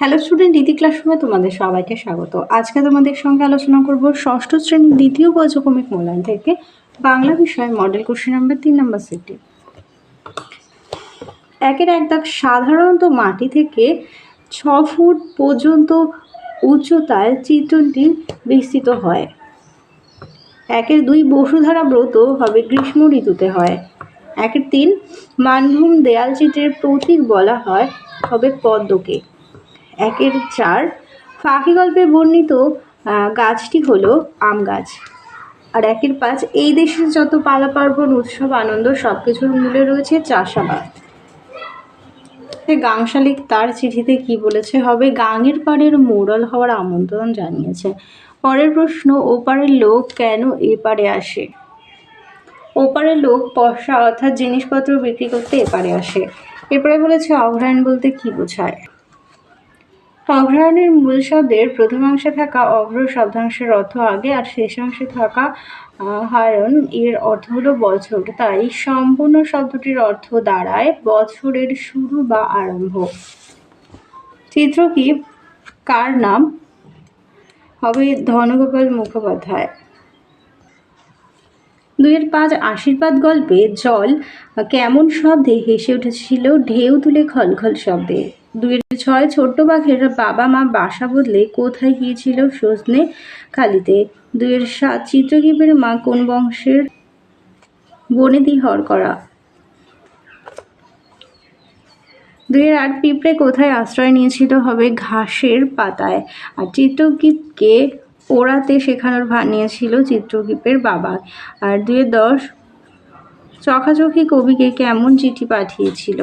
Hello student ইতি ক্লাসরুমে তোমাদের সবাইকে স্বাগত। আজকে তোমাদের সঙ্গে আলোচনা করব ষষ্ঠ শ্রেণির দ্বিতীয় পর্যক্রমিক মূল্যায়ন থেকে বাংলা বিষয় মডেল কোশ্চেন নাম্বার তিন নম্বর সেটটি একের এক দাগ সাধারণত মাটি থেকে ছ ফুট পর্যন্ত উচ্চতায় চিত্রটি বিস্তৃত হয়। একের দুই বসুধারা ব্রত হবে গ্রীষ্ম ঋতুতে হয়। একের তিন মানভূম দেয়াল চিত্রের প্রতীক বলা হয় হবে পদ্মকে। একের চার। ফাঁকি গল্পে বর্ণিত গাছটি হলো আম গাছ। আর একের পাঁচ, এই দেশের যত পালা পার্বণ উৎসব, আনন্দ সব কিছুর মূলে রয়েছে চাষাবাদ। গাংশালিক তার চিঠিতে কি বলেছে? হবে গাঙের পাড়ের মোড়ল হওয়ার আমন্ত্রণ জানিয়েছে। পরের প্রশ্ন, ওপারের লোক কেন এপারে আসে? ওপারের লোক পয়সা অর্থাৎ জিনিসপত্র বিক্রি করতে এপারে আসে। এরপরে বলেছে অগ্রহায়ণ বলতে কি বোঝায়? অগ্রহায়ণের মূল শব্দের প্রথমাংশে থাকা অগ্র শব্দাংশের অর্থ আগে আর শেষাংশে থাকা হায়ন এর অর্থ হলো বছর। তাই সম্পূর্ণ শব্দটির অর্থ দাঁড়ায় বছরের শুরু বা আরম্ভ। চিত্র কি? কার নাম? হবে ধনগোপাল মুখোপাধ্যায়। দুইয়ের পাঁচ আশীর্বাদ গল্পে জল কেমন শব্দে হেসে উঠেছিল ঢেউ তুলে খলখল শব্দে। দুইয়ের ছয় ছোট্ট বাঘের বাবা মা বাসা বদলে কোথায় গিয়েছিল সজনে খালিতে দুইয়ের সাত চিত্রকীপের মা কোন বংশের? বনেদি হর করা। দুইয়ের আট পিঁপড়ে কোথায় আশ্রয় নিয়েছিল হবে ঘাসের পাতায়? আর চিত্রকীপকে ওড়াতে শেখানোর ভার নিয়েছিল চিত্রকীপের বাবা। আর দুইয়ের দশ চখাচখি কবিকে কেমন চিঠি পাঠিয়েছিল?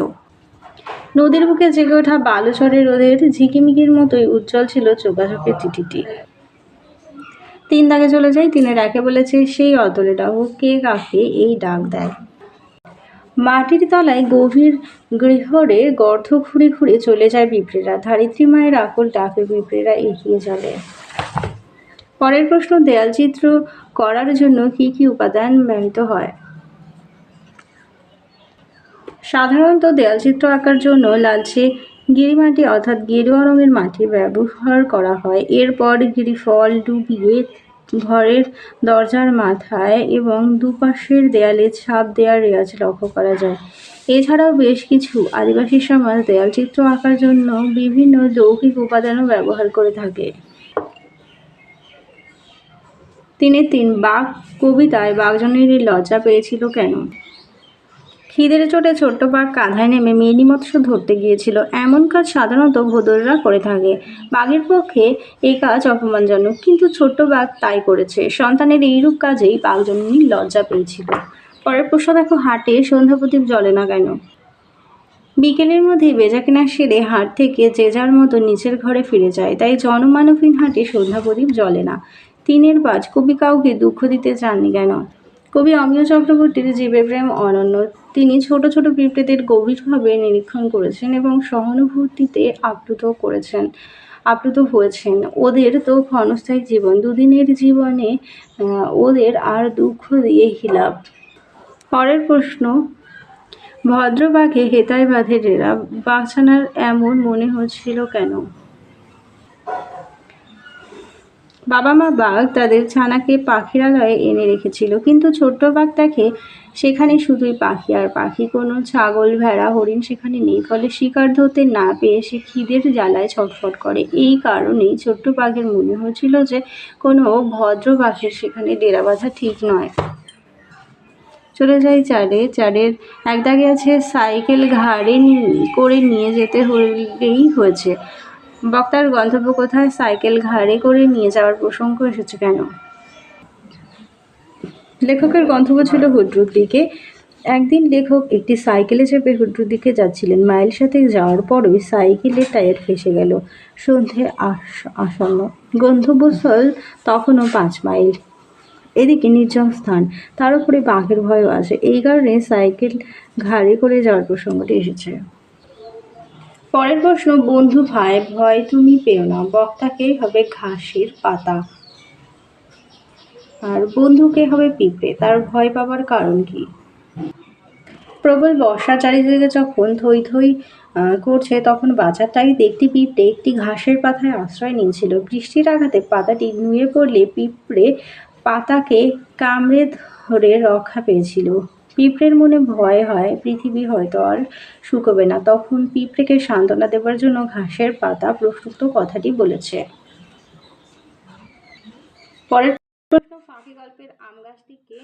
নদীর বুকে জেগে ওঠা বালুচরের রোদের ঝিকিমিকির মতোই উজ্জ্বল ছিল চোখাচোখের চিঠিটি তিন দাগে চলে যাই, তিনের একে বলেছে, সেই অতলে ডাকো কে কাকে এই ডাক দেয়? মাটির তলায় গভীর গৃহরে গর্ত খুঁড়ে খুঁড়ে চলে যায় পিঁপড়েরা ধারিত্রী মায়ের আকল ডাকে পিঁপড়েরা এগিয়ে চলে। পরের প্রশ্ন দেয়াল চিত্র করার জন্য কি কি উপাদান ব্যবহৃত হয়? সাধারণত দেয়াল চিত্র আঁকার জন্য লালচে গিরিমাটি অর্থাৎ গেরুয়া রঙের মাটি ব্যবহার করা হয়। এরপর গিরিফল ডুবিয়ে ঘরের দরজার মাথায় এবং দুপাশের দেয়ালে ছাপ দেওয়ার রেওয়াজ লক্ষ্য করা যায়। এছাড়াও বেশ কিছু আদিবাসী সমাজ দেয়াল চিত্র আঁকার জন্য বিভিন্ন যৌগিক উপাদানও ব্যবহার করে থাকে। তিনি তিন বাঘ কবিতায় বাঘজনের লজ্জা পেয়েছিল কেন? খিদের চোটে ছোট্ট বাঘ কাঁধায় নেমে মৎস্য ধরতে গিয়েছিল। এমন কাজ সাধারণত ভোদররা করে থাকে। বাঘের পক্ষে এই কাজ অপমানজনক, কিন্তু ছোট্ট বাঘ তাই করেছে। সন্তানের এইরূপ কাজেই বাঘ বাঘজননী লজ্জা পেয়েছিল। পরের প্রশ্ন দেখো, হাটে সন্ধ্যা প্রদীপ জ্বলে না কেন? বিকেলের মধ্যে বেচাকেনা সেরে হাট থেকে যে যার মতো নিচের ঘরে ফিরে যায়। তাই জনমানবহীন হাটে সন্ধ্যা প্রদীপ জ্বলে না। তিনের বাজ, কবি কাউকে দুঃখ দিতে চাননি কেন? কবি অমিয় চক্রবর্তীর জীবের প্রেম অনন্য। তিনি ছোট ছোট পিঁপড়েদের গভীরভাবে নিরীক্ষণ করেছেন এবং সহানুভূতিতে আপ্লুত করেছেন, আপ্লুত হয়েছেন। ওদের তো ক্ষণস্থায়ী জীবন, দুদিনের জীবনে ওদের আর দুঃখ দিয়ে হিলাপ পরের প্রশ্ন, ভদ্রবাঘে হেতায় বাঁধে ডেরা বাঘছানার এমন মনে হচ্ছিল কেন? বাবা মা বাঘ তাদের ছানাকে পাখিরালয়ে এনে রেখেছিল। কিন্তু ছোট্ট বাঘ দেখে সেখানে শুধুই পাখি আর পাখি। কোনো ছাগল, ভেড়া, হরিণ সেখানে নেই। ফলে শিকার ধরতে না পেয়ে সে খিদের জ্বালায় ছটফট করে। এই কারণেই ছোট্ট বাঘের মনে হয়েছিল যে কোনো ভদ্র বাঘের সেখানে ডেরা বাঁধা ঠিক নয়। চলে যাই চারে চারের এক দাগে আছে সাইকেল ঘাড়ে করে নিয়ে যেতে হলেই হয়েছে। বক্তার গন্তব্য কোথায়? সাইকেল ঘাড়ে করে নিয়ে যাওয়ার প্রসঙ্গ এসেছে কেন? লেখকের গন্তব্য ছিল হুড্রুর দিকে। একদিন লেখক একটি সাইকেলে চেপে হুড্রুর দিকে যাচ্ছিলেন। মাইল সাথে যাওয়ার পরই সাইকেলের টায়ার ফেসে গেল। সন্ধে আস- আসন্ন। গন্তব্যস্থল তখনও পাঁচ মাইল। এদিকে নির্জন স্থান। তার উপরে বাঘের ভয়ও আছে। এই কারণে সাইকেল ঘাড়ে করে যাওয়ার প্রসঙ্গটি এসেছে। পরের প্রশ্ন, বন্ধু ভাই, ভয় তুমি পেও না, বক্তাকে হবে ঘাসের পাতা। আর বন্ধুকে হবে পিঁপড়ে, তার ভয় পাবার কারণ কি? প্রবল বর্ষা চারিদিকে যখন থই থই করছে, তখন বাজারটাই দেখতে পিঁপড়ে, একটি ঘাসের পাতায় আশ্রয় নিয়েছিল। বৃষ্টির আঘাতে পাতাটি নুয়ে পড়লে পিঁপড়ে পাতাকে কামড়ে ধরে রক্ষা পেয়েছিল। পিঁপড়ের মনে ভয় হয়, পৃথিবী হয়তো আর শুকোবে না। তখন পিঁপড়েকে সান্ত্বনা দেবার জন্য ঘাসের পাতা প্রসূত কথাটি বলেছে। পরের প্রশ্ন, ফাঁকি গল্পের আম গাছটিকে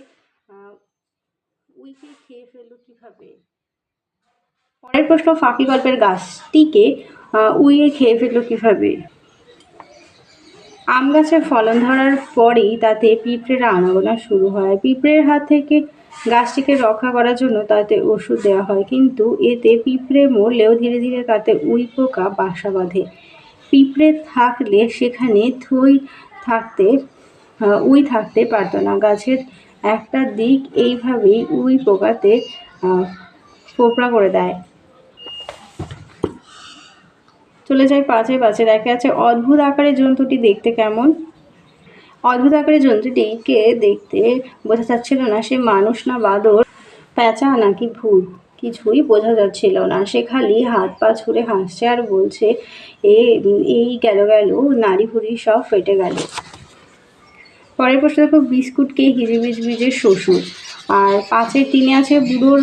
উইকে খেয়ে ফেলল কীভাবে? পরের প্রশ্ন, ফাঁকি গল্পের গাছটিকে উইয়ে খেয়ে ফেলল কীভাবে? আম গাছে ফলন ধরার পরেই তাতে পিঁপড়েরা আনাগোনা শুরু হয়। পিঁপড়ের হাত থেকে গাছটিকে রক্ষা করার জন্য তাতে ওষুধ দেওয়া হয়। কিন্তু এতে পিঁপড়ে মরলেও ধীরে ধীরে তাতে উই পোকা, বাসা বাঁধে। পিঁপড়ে থাকলে সেখানে থই থাকতে উই থাকতে পারতো না। গাছের একটা দিক এইভাবেই উই পোকাতে ফোপড়া করে দেয়। চলে যায় পাঁচে পাঁচে। দেখা যাচ্ছে অদ্ভুত আকারের জন্তুটি দেখতে কেমন। অদ্ভুত আকারের জন্তুটিকে দেখতে বোঝা যাচ্ছিল না। সে মানুষ না বাদর, প্যাঁচা নাকি ভূত? কিছুই বোঝা যাচ্ছিল না। সে খালি হাত পা ছুঁড়ে হাসছে আর বলছে, এ, এই গেল গেল নারী ভুড়ি সব ফেটে গেল। পরের প্রশ্ন দেখো বিস্কুটকে হিজিবিজ বীজের শ্বশুর? আর পাঁচের তিনে আছে বুড়োর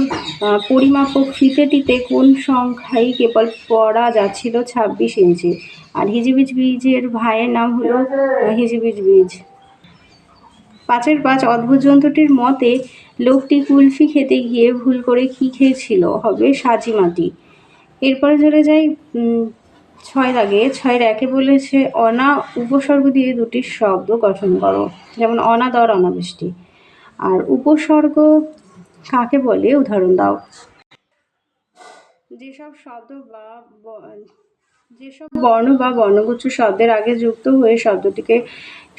পরিমাপক ফিতেটিতে কোন সংখ্যাই কেবল পড়া যাচ্ছিল ছাব্বিশ ইঞ্চি? আর হিজিবিজ বীজের ভাইয়ের নাম হলো হিজিবিজ বীজ পাঁচের পাঁচ অদ্ভুত জন্তুটির মতে, লোকটি কুলফি খেতে গিয়ে ভুল করে কি খেয়েছিল হবে সাজি মাটি। এরপরে চলে যাই ছয় দাগে। ছয়ের একে বলেছে, অনা উপসর্গ দিয়ে দুটি শব্দ গঠন করো, যেমন অনাদর অনাবৃষ্টি। আর উপসর্গ কাকে বলে? উদাহরণ দাও। যেসব শব্দ বা ব- যেসব বর্ণ বা বর্ণগুচ্ছ শব্দের আগে যুক্ত হয়ে শব্দটিকে,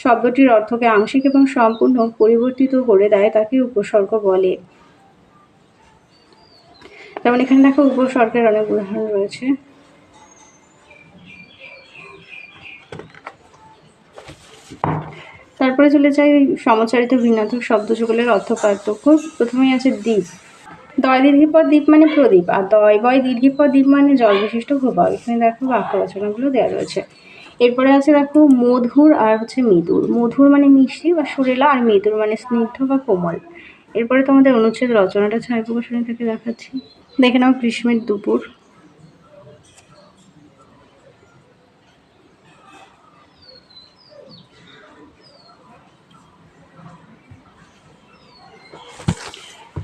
শব্দটির অর্থকে আংশিক এবং সম্পূর্ণ পরিবর্তিত করে দেয় তাকে উপসর্গ বলে। যেমন এখানে দেখো উপসর্গের অনেক উদাহরণ রয়েছে। তারপরে চলে যাই সমচারিত ভিন্নাত্মক শব্দ যুগলের অর্থ পার্থক্য। প্রথমেই আছে দ্বীপ। দয় দীর্ঘিপদ দ্বীপ মানে প্রদীপ, আর দয় বয় দীর্ঘিপদ দ্বীপ মানে জল বিশিষ্ট এখানে দেখো বাক্য রচনাগুলো দেওয়া রয়েছে। এরপরে আছে দেখো মধুর আর হচ্ছে মৃদুর। মধুর মানে মিষ্টি বা সুরেলা, আর মৃদুর মানে স্নিগ্ধ বা কোমল। এরপরে তোমাদের অনুচ্ছেদ রচনাটা ছায় প্রকাশনী থেকে দেখাচ্ছি। দেখে নাও গ্রীষ্মের দুপুর।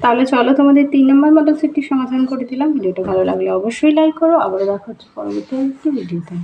তাহলে চলো তোমাদের তিন নম্বর মডেল সেটটি সমাধান করে দিলাম। ভিডিওটা ভালো লাগলে অবশ্যই লাইক করো। আবারও দেখা হচ্ছে পরবর্তী ভিডিওতে